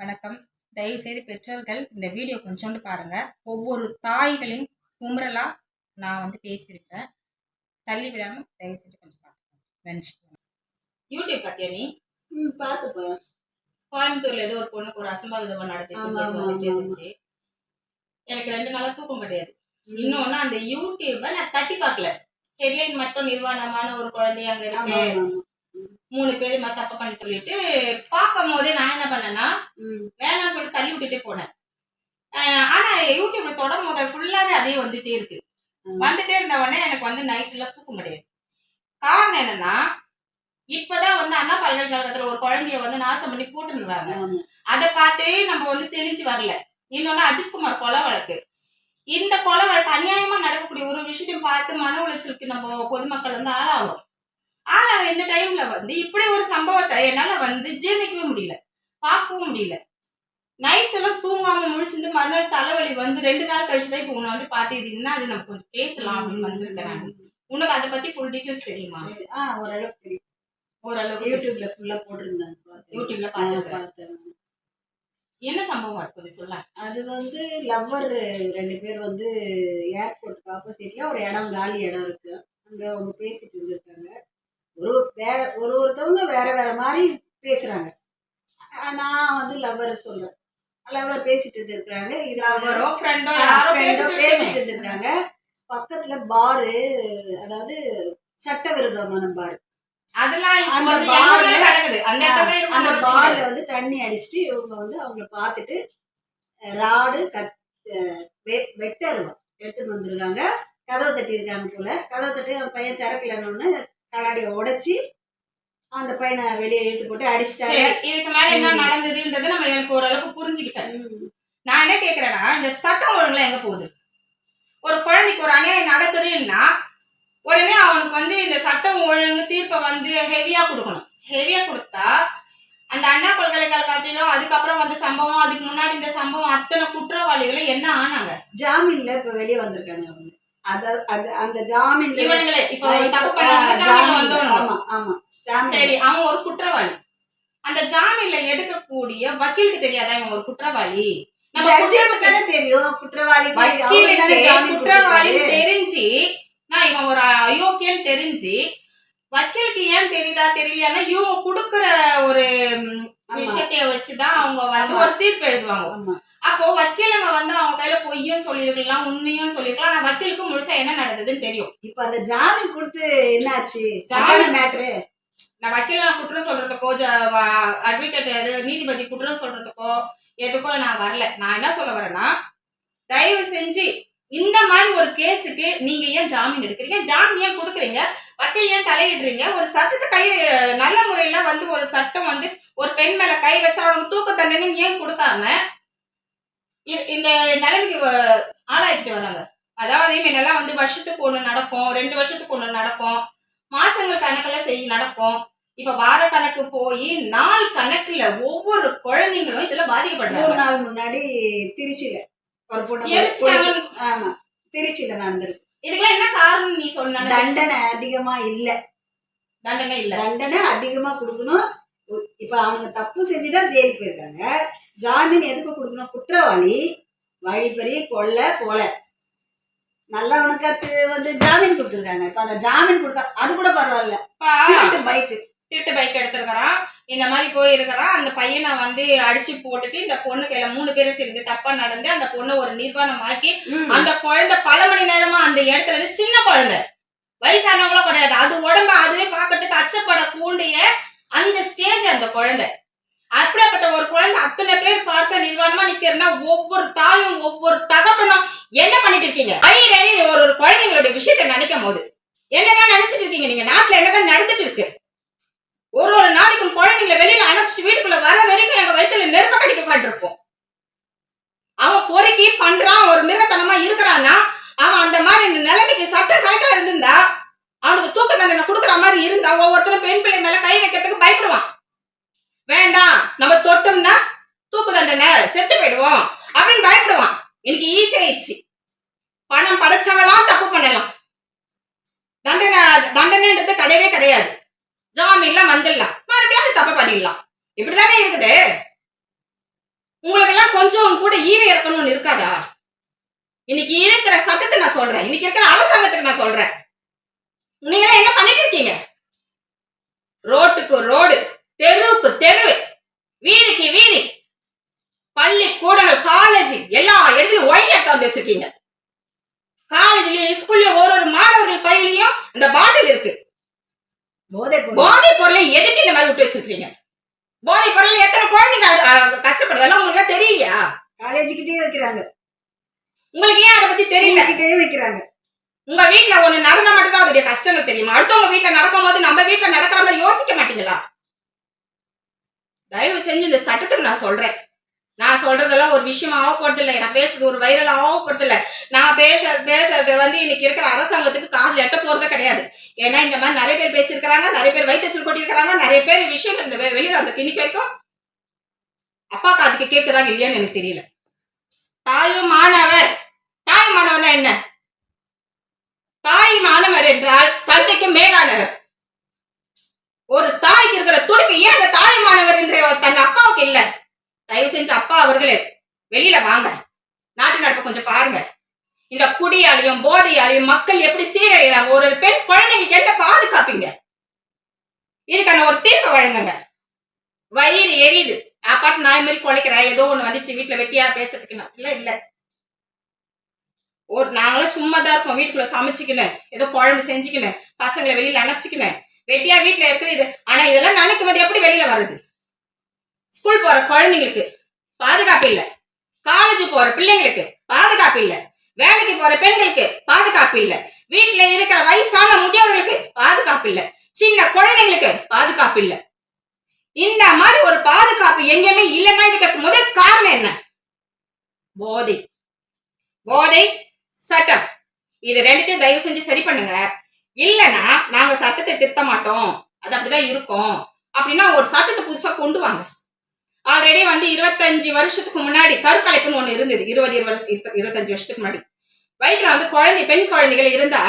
வணக்கம். தயவுசெய்து பெற்றோர்கள் இந்த வீடியோ கொஞ்சோண்டு பாருங்க. ஒவ்வொரு தாய்களின் குமுறலா நான் வந்து பேசியிருக்கேன் தள்ளி விடாம தயவுசெய்து கொஞ்சம் பாருங்க நன்றி. யூடியூப் பார்த்தியா நீ? பார்த்துப்பேன் கோயம்புத்தூர்ல ஏதோ ஒரு பொண்ணுக்கு ஒரு அசம்பாவிதம் நடந்துச்சு எனக்கு ரெண்டு நாளா தூக்கம் கிடையாது. இன்னொன்னு அந்த யூடியூப்பை நான் தட்டி பார்க்கல. ஹெட்லைன் மட்டும் நிர்வாணமான ஒரு குழந்தை அங்க இருக்கு. மூணு பேர் தப்பு பண்ணி சொல்லிட்டு பார்க்கும் போதே நான் என்ன பண்ணேன்னா வேணாம்னு சொல்லிட்டு தள்ளி விட்டுட்டே போனேன். ஆனா யூடியூப்ல தொடரும் போது ஃபுல்லாவே அதே வந்துட்டே இருக்கு. வந்துட்டே இருந்த உடனே எனக்கு வந்து நைட்ல தூக்க முடியாது காரணம் என்னன்னா இப்பதான் வந்து அண்ணா பல்கலைக்கழகத்துல ஒரு குழந்தைய வந்து நாசம் பண்ணி போட்டுருந்தாங்க. அதை பார்த்தே நம்ம வந்து தெளிஞ்சு வரல. இன்னொன்னு அஜித்குமார் கொலை வழக்கு. இந்த கொலை வழக்கு அநியாயமா நடக்கக்கூடிய ஒரு விஷயத்தையும் பார்த்து மன உளைச்சலுக்கு நம்ம பொதுமக்கள் வந்து ஆளாகும் ஆளாக இந்த டைம்ல வந்து இப்படி ஒரு சம்பவத்தை என்னால வந்து ஜீரணிக்கவே முடியல. பார்க்கவும் முடியல. நைட் எல்லாம் தூங்காம முழிச்சிருந்து மறுநாள் தலைவலி வந்து ரெண்டு நாள் கழிச்சு தான் இப்போ உன்னை வந்து என்ன அது? நம்ம கொஞ்சம் பேசலாம் அப்படின்னு வந்திருக்கேன் நான். உனக்கு அதை பத்தி ஃபுல் டீட்டெயில்ஸ் தெரியுமா? ஆ ஓரளவுக்கு தெரியும். ஓரளவுக்கு யூடியூப்ல ஃபுல்லா போட்டிருந்தாங்க. யூடியூப்ல பார்த்திருக்கேன். என்ன சம்பவம் அது கொஞ்சம் சொல்ல அது வந்து லவ்வர் ரெண்டு பேர் வந்து ஏர்போர்ட்டுக்கு ஆப்போசிட்ல ஒரு இடம் காலி இடம் இருக்கு. அங்க அவங்க பேசிட்டு இருந்திருக்காங்க. ஒரு வேற ஒரு ஒருத்தவங்க வேற வேற மாதிரி பேசுறாங்க. நான் வந்து லவ்வர் சொல்றேன். லவ்வர் பேசிட்டு இருந்திருக்காங்க இது அவரோ ஃப்ரெண்டோ யாரோ பேசிட்டு. இருந்திருக்காங்க பக்கத்துல பாரு அதாவது சட்டவிரோதமான பார் அந்த பார்ல வந்து தண்ணி அடிச்சுட்டு இவங்க வந்து அவங்கள பார்த்துட்டு ராடு கத் அஹ் வெ- வெட்டருவா. எடுத்துட்டு வந்திருக்காங்க. கதவை தட்டியிருக்காங்க போல. கதவை தட்டி அந்த பையன் திறக்கலன்னு கண்ணாடியை உடைச்சி அந்த பையனை வெளியே இழுத்து போட்டு அடிச்சிட்டாங்க சரி, இதுக்கு மேல என்ன. நடந்ததுன்றது நம்ம எனக்கு ஓரளவுக்கு புரிஞ்சுக்கிட்டேன். நான் என்ன கேக்குறேன்னா இந்த சட்டம் ஒழுங்குல எங்க போகுது? ஒரு குழந்தைக்கு ஒரு அநியாயம் நடக்குதுன்னா உடனே அவனுக்கு வந்து இந்த சட்டம் ஒழுங்கு தீர்ப்பை வந்து ஹெவியா கொடுக்கணும். ஹெவியா கொடுத்தா அந்த அண்ணா பல்கலைக்கழகத்திலும் அதுக்கப்புறம் வந்து சம்பவம் அதுக்கு முன்னாடி இந்த சம்பவம் அத்தனை குற்றவாளிகளும் என்ன ஆனாங்க? ஜாமீன்ல இப்ப வெளியே வந்திருக்காங்க அவங்க. அந்த ஜாமீன்ல இவனுங்களே இப்போ ஆமா ஆமா. ஜாமீன். சரி அவன் ஒரு குற்றவாளி. அந்த ஜாமீன்ல எடுக்கக்கூடிய வக்கீலுக்கு தெரியாதா இவன் ஒரு குற்றவாளி? தெரியும். குற்றவாளி தெரிஞ்சு நான் இவன் ஒரு அயோக்கியன்னு தெரிஞ்சு வக்கீலுக்கு ஏன் தெரியுதா தெரியலையானா இவங்க கொடுக்குற ஒரு விஷயத்தைய வச்சுதான் அவங்க வந்து. ஒரு தீர்ப்பு எழுதுவாங்க. அப்போ வக்கீலுங்க வந்து அவங்க கையில பொய்யும் சொல்லியிருக்கலாம் உண்மையும் சொல்லியிருக்கலாம். ஆனா வக்கீலுக்கு முழுசா என்ன நடந்ததுன்னு தெரியும். இப்ப அந்த ஜாமீன் கொடுத்து என்னாச்சு? ஜாமீன் மேட்ரு நான் வக்கீல நான் குற்றம் சொல்றதுக்கோ அட்வொகேட் அது நீதிபதி குற்றம் சொல்றதுக்கோ எதுக்கோ நான் வரல. நான் என்ன சொல்ல வரேன்னா தயவு செஞ்சு இந்த மாதிரி ஒரு கேஸுக்கு நீங்க ஏன் ஜாமீன் எடுக்கிறீங்க? ஜாமீன் ஏன் கொடுக்குறீங்க? வக்கீல் ஏன் தலையிடுறீங்க? ஒரு சட்டத்தை கை நல்ல முறையில வந்து ஒரு சட்டம் வந்து ஒரு பெண் மேல கை வச்சு அவனுக்கு தூக்க தண்டனை ஏன் கொடுக்காம இந்த நிலைமைக்கு ஆளாக்கிட்டு வராங்க. அதாவது முன்னெல்லாம் வந்து வருஷத்துக்கு ஒண்ணு நடக்கும் ரெண்டு வருஷத்துக்கு ஒண்ணு நடக்கும். மாசங்கள் கணக்குல செய் நடக்கும். இப்ப வார கணக்கு போய் நாள் கணக்குல ஒவ்வொரு குழந்தைங்களும் இதுல மூணு பாதிக்கப்படுறாங்க நாள் முன்னாடி திருச்சியில ஒரு பொண்ணு. ஆமா திருச்சியில நடந்திருக்கு. இதுக்கெல்லாம் என்ன காரணம் நீ சொன்ன தண்டனை அதிகமா இல்ல. தண்டனை இல்ல. தண்டனை அதிகமா கொடுக்கணும். இப்ப அவனுங்க தப்பு செஞ்சுதான் ஜெயிலுக்கு போயிருக்காங்க. ஜாமீன் எதுக்கு கொடுக்கணும்? குற்றவாளி வழிப்பறி கொள்ளை கொலை. நல்லவனுக்கு அது வந்து ஜாமீன் கொடுத்துருக்காங்க. இப்ப அந்த ஜாமீன் கொடுக்க அது கூட பரவாயில்ல. திருட்டு பைக்கு. திருட்டு பைக் எடுத்திருக்கிறான். இந்த மாதிரி போயிருக்கிறான். அந்த பையனை வந்து அடிச்சு போட்டுட்டு இந்த பொண்ணு கையில மூணு பேரும் சேர்ந்து தப்பா நடந்து அந்த பொண்ணை ஒரு நிர்வாணம் ஆக்கி அந்த குழந்தை பல மணி நேரமா அந்த இடத்துல இருந்து சின்ன குழந்தை. வயசானவங்களும் கிடையாது. அது உடம்ப அதுவே பார்க்கறதுக்கு அச்சப்படக்கூடிய அந்த ஸ்டேஜ் அந்த குழந்தை. அப்படியாப்பட்ட ஒரு குழந்தை அத்தனை பேர் பார்க்க நிர்வாணமா நிக்கிறனா ஒவ்வொரு தாயும் ஒவ்வொரு தகப்பனும் என்ன பண்ணிட்டு இருக்கீங்க? வயிறு ஒரு ஒரு குழந்தைங்களுடைய விஷயத்தை நினைக்கும் போது என்னதான் நினைச்சிட்டு இருக்கீங்க? நீங்க நாட்டுல என்னதான் நடந்துட்டு இருக்கு? ஒரு ஒரு நாளைக்கும் குழந்தைங்களை வெளியில அணைச்சிட்டு வீட்டுக்குள்ள வர வரைக்கும் எங்க வயித்துல நெருப்ப கட்டிட்டு உட்காந்துருப்போம் அவன் பொறுக்கி பண்றான் ஒரு மிருகத்தனமா இருக்கிறான்னா அவன் அந்த மாதிரி நிலைமைக்கு சட்டம் கரெக்டா இருந்திருந்தா அவனுக்கு தூக்க தண்டனை கொடுக்குற மாதிரி இருந்தா ஒவ்வொருத்தரும் பெண் பிள்ளை மேல கை வைக்கிறதுக்கு பயப்படுவான். வேண்டாம் நம்ம தொட்டோம்னா தூக்கு தண்டனை செத்து போயிடுவோம் அப்படின்னு பயப்படுவான். இன்னைக்கு ஈஸியாயிடுச்சு பணம் படைச்சவெல்லாம் தப்பு பண்ணலாம். தண்டனை தண்டனைன்றது கிடையவே கிடையாது. ஜாமீன்லாம் வந்துடலாம். மறுபடியும் அது தப்பு பண்ணிடலாம். இப்படிதானே இருக்குது? இறக்கணும் இறக்கணும்னு இருக்காதா? இன்னைக்கு இருக்கிற சட்டத்தை நான் சொல்றேன். இன்னைக்கு இருக்கிற அரசாங்கத்துக்கு நான் சொல்றேன். நீங்க என்ன பண்ணிட்டு இருக்கீங்க? ரோட்டுக்கு ரோடு. தெருவுக்கு தெரு வீதிக்கு வீதி. பள்ளி கூடங்கள் காலேஜ் எல்லா இடத்துலயும் ஒயிட் எடுத்து வந்து வச்சிருக்கீங்க. காலேஜ்லயும் ஸ்கூல்லயும் ஒரு ஒரு மாணவர்கள் பையிலையும் இந்த பாட்டில் இருக்கு. போதை பொருள் போதை பொருளை எதுக்கு இந்த மாதிரி விட்டு வச்சிருக்கீங்க? போதை பொருள் எத்தனை குழந்தைங்க கஷ்டப்படுறதெல்லாம் உங்களுக்கு தெரியலையா? காலேஜுக்கிட்டே வைக்கிறாங்க. உங்களுக்கு ஏன் அதை பத்தி தெரியல? கிட்டே வைக்கிறாங்க. உங்க வீட்ல ஒண்ணு நடந்தா மட்டும் தான் அதோடைய கஷ்டங்கள் தெரியுமா? அடுத்தவங்க வீட்ல நடக்கும் போது நம்ம வீட்ல நடக்கிற மாதிரி யோசிக்க மாட்டீங்களா? தயவு செஞ்சு இந்த சட்டத்துக்கு நான் சொல்றேன். நான் சொல்றதெல்லாம் ஒரு விஷயம் ஆகப்படுறது நான் பேசுறது ஒரு வைரல் ஆகப்படுறது நான் பேச பேசுறது வந்து இன்னைக்கு இருக்கிற அரசாங்கத்துக்கு காசு எட்ட போறதே கிடையாது. ஏன்னா இந்த மாதிரி நிறைய பேர் பேசியிருக்கிறாங்க நிறைய பேர் வைத்தச்சல் கொட்டியிருக்கிறாங்க நிறைய பேர் விஷயம் இந்த வெளியில் வெளியில அந்த கிணி பேருக்கும் அப்பா காதுக்கு கேட்குதா இல்லையான்னு எனக்கு தெரியல. தாயும் மாணவர். தாய் மாணவர்னா என்ன? தாய் மாணவர் என்றால் தந்தைக்கு மேலானவர். ஒரு தாய்க்கு இருக்கிற துடிப்பு ஏன் அந்த தாய் மாணவர் என்ற தன் அப்பாவுக்கு இல்ல? தயவு செஞ்சு அப்பா அவர்களே வெளியில வாங்க. நாட்டு நடப்பை கொஞ்சம் பாருங்க. இந்த குடியாலையும் போதையாலையும் மக்கள் எப்படி சீரழிகிறாங்க ஒரு ஒரு பெண் குழந்தைங்களுக்கு என்ன பாதுகாப்பீங்க? இதுக்கான ஒரு தீர்ப்பு வழங்குங்க. வயிறு எரியுது. அப்பாட்டு நாய் மாதிரி குலைக்கிறேன் ஏதோ ஒண்ணு வந்துச்சு வீட்டுல வெட்டியா பேசுறதுக்கு இல்ல இல்ல. ஒரு நாங்களும் சும்மா தான் இருக்கோம் வீட்டுக்குள்ள சமைச்சுக்கின்னு ஏதோ குழம்பு செஞ்சுக்கினு பசங்களை வெளியில அணைச்சிக்கின்னு வெட்டியா வீட்டுல இருக்குது இது. ஆனா இதெல்லாம் நினைக்கும் போது எப்படி வெளியில வருது ஸ்கூல் போற குழந்தைங்களுக்கு பாதுகாப்பு இல்ல. காலேஜ் போற பிள்ளைங்களுக்கு பாதுகாப்பு இல்ல. வேலைக்கு போற பெண்களுக்கு பாதுகாப்பு இல்ல. வீட்டுல இருக்கிற வயசான முதியவர்களுக்கு பாதுகாப்பு இல்ல. சின்ன குழந்தைங்களுக்கு பாதுகாப்பு இல்ல. இந்த மாதிரி ஒரு பாதுகாப்பு எங்கேயுமே இல்லைன்னா இதுக்கு முதல் காரணம் என்ன? போதை. போதை சட்டம். இது ரெண்டுத்தையும் தயவு செஞ்சு சரி பண்ணுங்க. இல்லைன்னா நாங்க சட்டத்தை திருத்த மாட்டோம். அது அப்படிதான் இருக்கும். அப்படின்னா ஒரு சட்டத்தை புதுசா கொண்டு வாங்க. ஆல்ரெடி வந்து இருபத்தஞ்சு வருஷத்துக்கு முன்னாடி கருக்கலைப்புன்னு ஒண்ணு இருந்தது. இருபது இருபது இருபத்தஞ்சு வருஷத்துக்கு முன்னாடி. வயிற்றுல வந்து குழந்தை பெண் குழந்தைகள் இருந்தா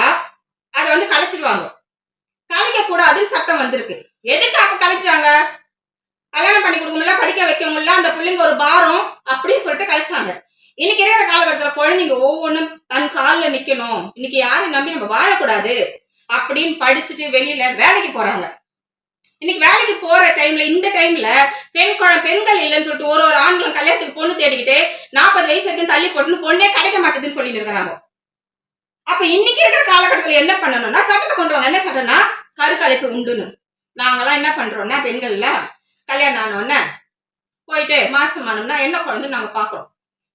அதை வந்து கலைச்சிடுவாங்க கலைக்க கூடாதுன்னு சட்டம் வந்திருக்கு. எதுக்கு அப்ப கலைச்சாங்க? கல்யாணம் பண்ணி கொடுக்க முடியல படிக்க வைக்க முடியல அந்த பிள்ளைங்க ஒரு பாரம் அப்படின்னு சொல்லிட்டு கலைச்சாங்க. இன்னைக்கு இருக்கிற காலகட்டத்தில் குழந்தைங்க ஒவ்வொன்றும் தன் காலில் நிற்கணும் இன்னைக்கு யாரையும் நம்பி நம்ம வாழக்கூடாது. அப்படின்னு படிச்சுட்டு வெளியில வேலைக்கு போறாங்க. இன்னைக்கு வேலைக்கு போற டைம்ல இந்த டைம்ல பெண் குழ பெண்கள் இல்லைன்னு சொல்லிட்டு ஒரு ஒரு ஆண்களும் கல்யாணத்துக்கு பொண்ணு தேடிக்கிட்டு நாற்பது வயசு வரைக்கும் தள்ளி போட்டுன்னு பொண்ணே கிடைக்க மாட்டேதுன்னு சொல்லிட்டு இருக்கிறாங்க. அப்ப இன்னைக்கு இருக்கிற காலகட்டத்துல என்ன பண்ணணும்னா சட்டத்தை கொண்டு வாங்க. என்ன சட்டம்னா கருக்கலைப்பு உண்டுன்னு. நாங்கெல்லாம் என்ன பண்றோம்னா பெண்கள்ல கல்யாணம் ஆனோடனே போயிட்டு மாசம் ஆனோம்னா என்ன குழந்தை நாங்க பாக்குறோம்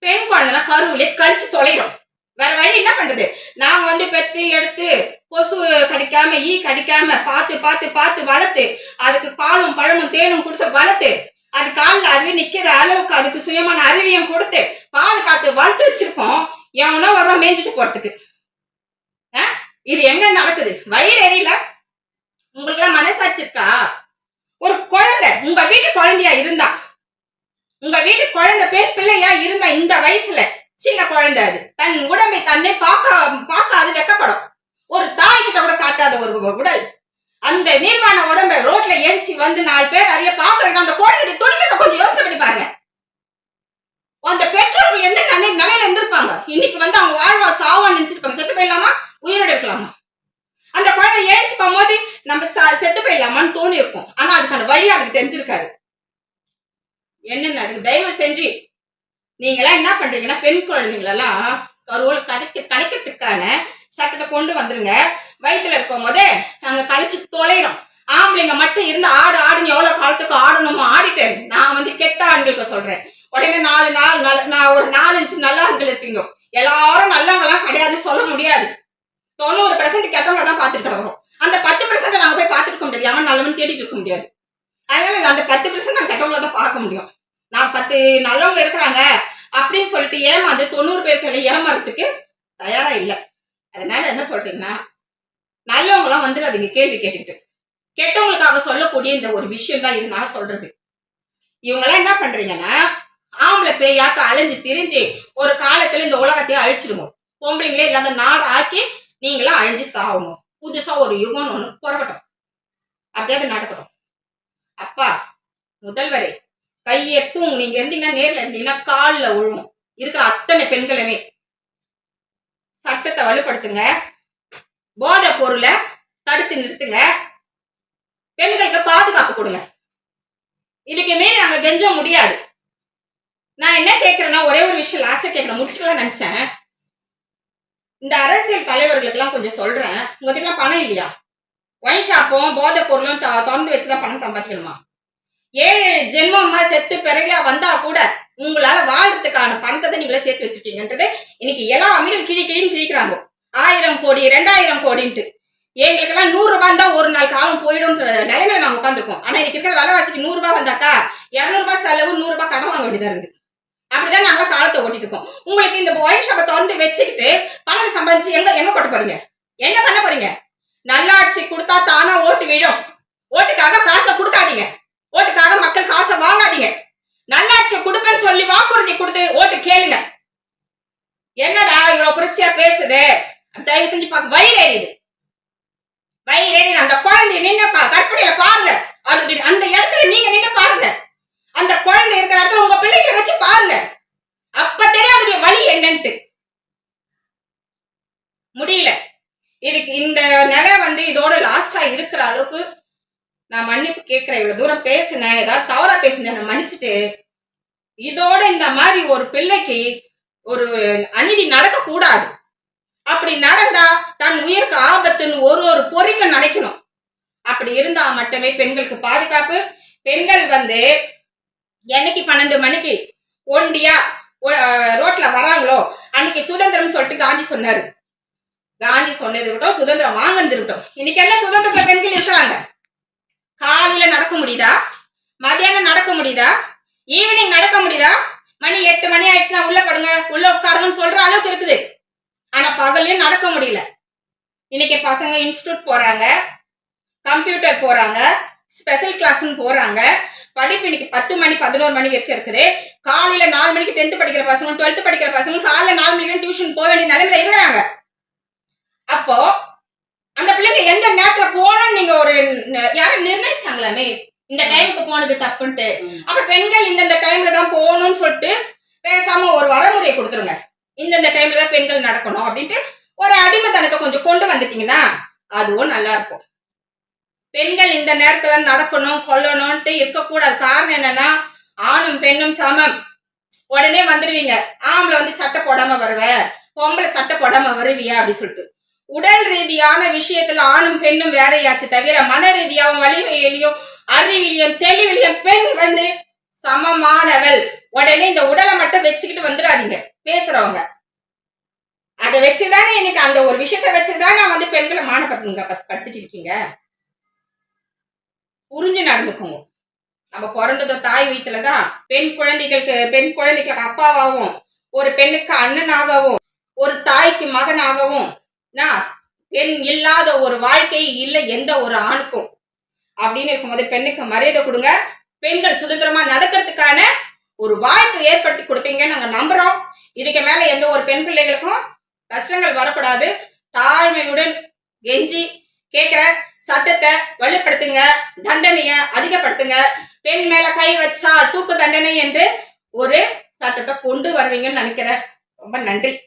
பெண் குழந்தைனா கருவிலே கழிச்சு தொலைகிறோம் வேற வழி என்ன பண்றது? நாங்க வந்து பெத்து எடுத்து கொசு கடிக்காம ஈ கடிக்காம பார்த்து பார்த்து பார்த்து வளர்த்து அதுக்கு பாலும் பழமும் தேனும் கொடுத்து வளர்த்து அது காலில் அதுவே நிக்கிற அளவுக்கு அதுக்கு சுயமான அறிவியம் கொடுத்து பாதுகாத்து வளர்த்து வச்சிருப்போம். எவனோ வருவா மேய்ஞ்சிட்டு போறதுக்கு. ஆ? இது எங்க நடக்குது? வயிறு எரியல. உங்களுக்குலாம் மனசாட்சி இருக்கா? ஒரு குழந்தை உங்க வீட்டு குழந்தையா இருந்தா உங்க வீட்டு குழந்தை பெண் பிள்ளையா இருந்தா இந்த வயசுல சின்ன குழந்தை அது. தன் உடம்பை தன்னை பார்க்க பார்க்காது வெக்கப்படும். ஒரு தாய் கிட்ட கூட காட்டாத ஒரு உடல். அந்த நிர்வாண உடம்பை ரோட்ல ஏஞ்சி வந்து நாலு பேர் அறிய பாக்குறாங்க அந்த குழந்தை துணிக்கிட்ட கொஞ்சம் யோசனை பண்ணி பாருங்க. அந்த பெற்றோர்கள் எந்த நிலை நிலையில இருந்திருப்பாங்க? இன்னைக்கு வந்து அவங்க வாழ்வா சாவா நினைச்சிருப்பாங்க. செத்து போயிடலாமா? உயிரோடு இருக்கலாமா? அந்த குழந்தை ஏழிச்சுக்கும் போது நம்ம ச- செத்து போயிடலாமான்னு தோணி இருக்கும் ஆனா அதுக்கான வழி அதுக்கு தெரிஞ்சிருக்காரு என்ன நடக்குது? தயவு செஞ்சு நீங்களாம் என்ன பண்றீங்கன்னா பெண் குழந்தைங்களெல்லாம் கருவில் கடைக்க கலைக்கிறதுக்கான சட்டத்தை கொண்டு வந்துருங்க. வயிற்றுல இருக்கும் போதே நாங்க கழிச்சு தொலைறோம். ஆம்பளைங்க மட்டும் இருந்து ஆடு ஆடுன்னு எவ்வளவு காலத்துக்கு ஆடணுமோ ஆடிட்டேன் நான் வந்து கெட்ட ஆண்களுக்கு சொல்றேன். உடனே நாலு நாள் நல்ல நான் ஒரு நாலஞ்சு நல்ல ஆண்கள் இருப்பீங்க. எல்லாரும் நல்லவங்களாம் கிடையாது சொல்ல முடியாது. தொண்ணூறு பெர்சன்ட் கெட்டவங்க தான் பார்த்துட்டு கிடக்குறோம். அந்த பத்து பெர்சன்ட் நாங்க போய் பார்த்துருக்க இருக்க முடியாது. அவன் நல்லவன் தேடிட்டு இருக்க முடியாது. அதனால அந்த பத்து பெர்சன்ட் நான் கெட்டவங்கள தான் பார்க்க முடியும். நான் பத்து நல்லவங்க இருக்கிறாங்க அப்படின்னு சொல்லிட்டு ஏமாந்து தொண்ணூறு பேர்கிட்ட ஏமாறதுக்கு தயாரா இல்லை. அதனால என்ன சொல்றீங்கன்னா நல்லவங்களாம் வந்துடாதீங்க கேள்வி கேட்டுக்கிட்டு. கெட்டவங்களுக்காக சொல்லக்கூடிய இந்த ஒரு விஷயம் தான் இது நான் சொல்றது. இவங்கெல்லாம் என்ன பண்றீங்கன்னா ஆம்பளை பேயாட்டம் அலைஞ்சு திரிஞ்சு ஒரு காலத்துல இந்த உலகத்தையே அழிச்சிடுவோம் பொம்பளைங்களே இல்லாத நாடு ஆக்கி நீங்களாம் அழிஞ்சு சாவுங்க புதுசா ஒரு யுகம் ஒன்று புறக்கட்டும். அப்படியாவது நடக்கட்டும். அப்பா முதல்வரே கையெட்டும் நீங்க இருந்தீங்கன்னா நேர்ல இருந்தீங்கன்னா காலில் விழுவும் இருக்கிற அத்தனை பெண்களுமே. சட்டத்தை வலுப்படுத்துங்க. போதை பொருளை தடுத்து நிறுத்துங்க. பெண்களுக்கு பாதுகாப்பு கொடுங்க. இதுக்கு மீறி நாங்க கெஞ்ச முடியாது. நான் என்ன கேட்கறேன்னா ஒரே ஒரு விஷயம் லாஸ்டா கேட்கிறேன் முடிச்சுக்கலாம் நினைச்சேன். இந்த அரசியல் தலைவர்களுக்கெல்லாம் கொஞ்சம் சொல்றேன். உங்ககிட்ட பணம் இல்லையா? ஒயின் ஷாப்பும் போதை பொருளும் த- திறந்து வச்சுதான் பணம் சம்பாதிக்கணுமா? ஏழை ஜென்மமா செத்து பிறகு வந்தா கூட உங்களால வாழ்றதுக்கான பணத்தை நீங்களே சேர்த்து வச்சிருக்கீங்கன்றது இன்னைக்கு எல்லா அமீர்கள் கிழி கிழின்னு கிழிக்கிறாங்க. ஆயிரம் கோடி ரெண்டாயிரம் கோடின்ட்டு. எங்களுக்கெல்லாம் நூறு ரூபாய் தான் ஒரு நாள் காலம் போயிடும் நிலைமையில நாங்க உட்காந்துருக்கோம் ஆனா இன்னைக்கு இருக்கிற விலைவாசிக்கு நூறு ரூபாய் வந்தாக்கா இருநூறு ரூபாய் செலவு நூறு ரூபாய் கடன் வாங்க வேண்டியதா இருக்குது. அப்படிதான் நாங்க காலத்தை ஓட்டிட்டு இருக்கோம். உங்களுக்கு இந்த ஒயின் ஷாப்பை திறந்து வச்சுக்கிட்டு பணத்தை சம்பாதிச்சு எங்க எங்க கொட்ட போறீங்க? என்ன பண்ண போறீங்க? நல்லாட்சி கொடுத்தா தானா ஓட்டு விழும் ஓட்டுக்காக காசை கொடுக்காதீங்க ஓட்டுக்காக மக்கள் காசை வாங்காதீங்க நல்லாட்சி கொடுப்பேன்னு சொல்லி வாக்குறுதி கொடுத்து ஓட்டு கேளுங்க என்னடா இவ்வளவு புரட்சியா பேசுது தயவு செஞ்சு பார்க்க வயிறு எரியுது வயிறு எரியுது அந்த குழந்தைய நின்று பா- கற்பனையில பாருங்க அது அந்த இடத்துல நீங்க நின்று பாருங்க அந்த குழந்தை இருக்கிற இடத்துல உங்க பிள்ளைகளை வச்சு பாருங்க அப்ப தெரியும் அதோடைய வழி என்னன்ட்டு முடியல. இதுக்கு இந்த நிலை வந்து இதோட லாஸ்டா இருக்கிற அளவுக்கு நான் மன்னிப்பு கேட்கிறேன். இவ்வளவு தூரம் பேசினேன். ஏதாவது தவறா பேசினேன். நான் மன்னிச்சுட்டு. இதோட இந்த மாதிரி ஒரு பிள்ளைக்கு ஒரு அநீதி நடக்க கூடாது அப்படி நடந்தா தன் உயிருக்கு ஆபத்துன்னு ஒரு ஒரு பொறிக்கும் நினைக்கணும். அப்படி இருந்தா மட்டுமே பெண்களுக்கு பாதுகாப்பு. பெண்கள் வந்து என்னைக்கு பன்னெண்டு மணிக்கு ஒண்டியா ரோட்ல வராங்களோ அன்னைக்கு சுதந்திரம் சொல்லிட்டு காந்தி சொன்னாரு. காந்தி சொன்னது இருக்கட்டும் சுதந்திரம் வாங்கினது இருக்கட்டும் இன்னைக்கு என்ன சுதந்திரத்துல பெண்கள் இருக்கிறாங்க? காலையில நடக்க முடியுதா? மதியானம் நடக்க முடியுதா? ஈவினிங் நடக்க முடியுதா? மணி எட்டு மணி ஆயிடுச்சுன்னா உள்ள படுங்க உள்ள உட்காருங்கன்னு சொல்ற அளவுக்கு இருக்குது. ஆனா பகல்லையும் நடக்க முடியல. இன்னைக்கு பசங்க இன்ஸ்டியூட் போறாங்க கம்ப்யூட்டர் போறாங்க ஸ்பெஷல் கிளாஸ்னு போறாங்க. படிப்பு இன்னைக்கு பத்து மணி பதினோரு மணி வரைக்கும் இருக்குது. காலையில நாலு மணிக்கு டென்த் படிக்கிற பசங்க டுவெல்த் படிக்கிற பசங்க காலையில நாலு மணிக்கு டியூஷன் போக வேண்டிய நிலைமையில இருக்கிறாங்க. அப்போ அந்த பிள்ளைங்க எந்த நேரத்துல போகணும்னு நீங்க ஒரு யாரும் நிர்ணயிச்சாங்களாமே? இந்த டைமுக்கு போனது தப்புன்ட்டு. அப்ப பெண்கள் இந்தந்த டைம்ல தான் போகணும்னு சொல்லிட்டு பேசாம ஒரு வரமுறை கொடுத்துருங்க. இந்தந்த டைம்ல தான் பெண்கள் நடக்கணும் அப்படின்ட்டு ஒரு அடிமைத்தனத்தை கொஞ்சம் கொண்டு வந்துட்டீங்கன்னா அதுவும் நல்லா இருக்கும். பெண்கள் இந்த நேரத்துல நடக்கணும் கொல்லணும்ட்டு இருக்கக்கூடாது. காரணம் என்னன்னா ஆணும் பெண்ணும் சமம். உடனே வந்துருவீங்க. ஆம்பளை வந்து சட்டை போடாம வருவேன் பொம்பளை சட்டை போடாம வருவியா? அப்படின்னு சொல்லிட்டு. உடல் ரீதியான விஷயத்துல ஆணும் பெண்ணும் வேறையாச்சு தவிர மன ரீதியாவும் வலிமையிலையும் அறிவிலையும் தெளிவிலையும் பெண் வந்து சமமானவள். உடனே இந்த உடலை மட்டும் வச்சுக்கிட்டு வந்துடாதீங்க. பேசுறவங்க. அதை வச்சுதானே இன்னைக்கு அந்த ஒரு விஷயத்த வச்சுதான் நான் வந்து பெண்களை மானப்படுத்துங்க படுத்திட்டு இருக்கீங்க. புரிஞ்சு நடந்துக்கோங்க. நம்ம பிறந்ததோ தாய் வயிற்றுல தான் பெண் குழந்தைகளுக்கு பெண் குழந்தைகளுக்கு அப்பாவாகவும் ஒரு பெண்ணுக்கு அண்ணனாகவும் ஒரு தாய்க்கு மகனாகவும் பெண் இல்லாத ஒரு வாழ்க்கை இல்லை எந்த ஒரு ஆணுக்கும். அப்படின்னு இருக்கும்போது பெண்ணுக்கு மரியாதை கொடுங்க. பெண்கள் சுதந்திரமா நடக்கிறதுக்கான ஒரு வாய்ப்பு ஏற்படுத்தி கொடுப்பீங்கன்னு நாங்க நம்புறோம். இதுக்கு மேல எந்த ஒரு பெண் பிள்ளைகளுக்கும் கஷ்டங்கள் வரக்கூடாது. தாழ்மையுடன் கெஞ்சி கேட்கிற சட்டத்தை வலுப்படுத்துங்க தண்டனைய அதிகப்படுத்துங்க. பெண் மேல கை வச்சா தூக்கு தண்டனை என்று ஒரு சட்டத்தை கொண்டு வருவீங்கன்னு நினைக்கிறேன். ரொம்ப நன்றி.